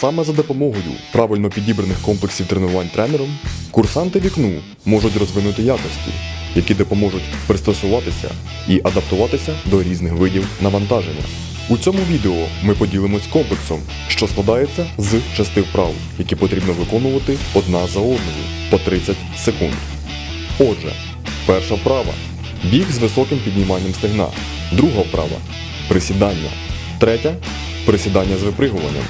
Саме за допомогою правильно підібраних комплексів тренувань тренером курсанти вікну можуть розвинути якості, які допоможуть пристосуватися і адаптуватися до різних видів навантаження. У цьому відео ми поділимось комплексом, що складається з шести вправ, які потрібно виконувати одна за одною по 30 секунд. Отже, перша вправа біг з високим підніманням стегна, друга вправа присідання, третя присідання з випригуванням,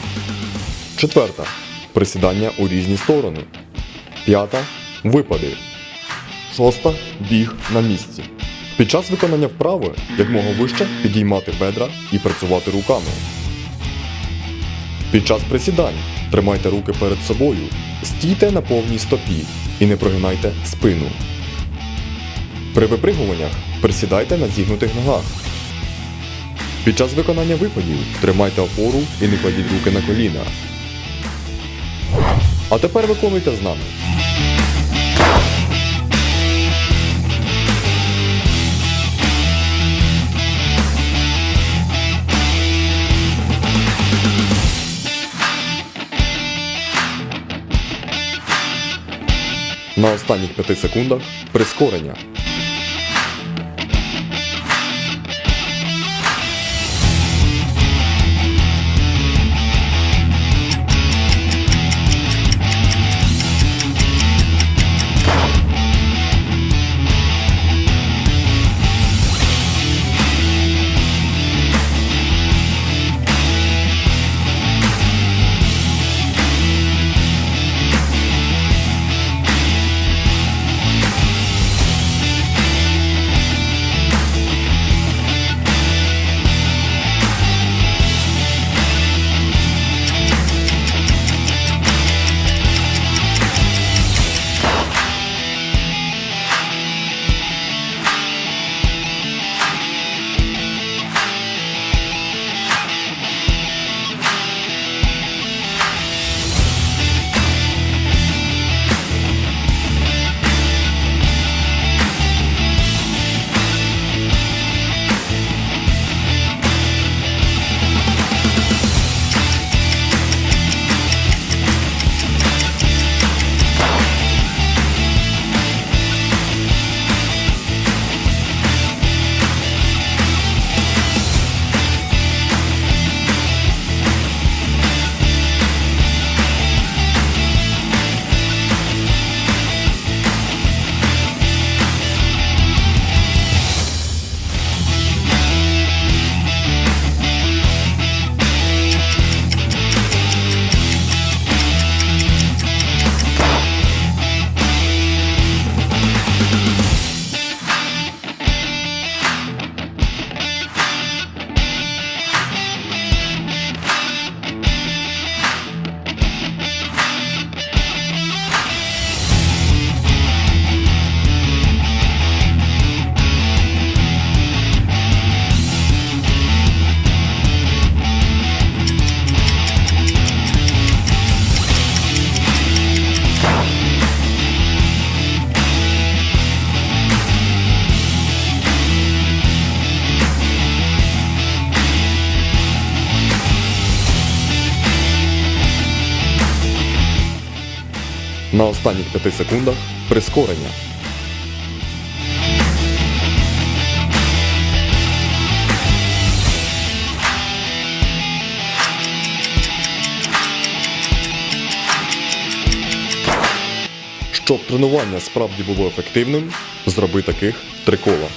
четверта присідання у різні сторони, п'ята випади, шоста біг на місці. Під час виконання вправи якмога вище підіймати бедра і працювати руками. Під час присідань тримайте руки перед собою, стійте на повній стопі і не прогинайте спину. При випригуваннях присідайте на зігнутих ногах. Під час виконання випадів тримайте опору і не кладіть руки на коліна. А тепер виконуйте з нами. На останніх 5 секундах прискорення. На останніх 5 секундах прискорення. Щоб тренування справді було ефективним, зроби таких три кола.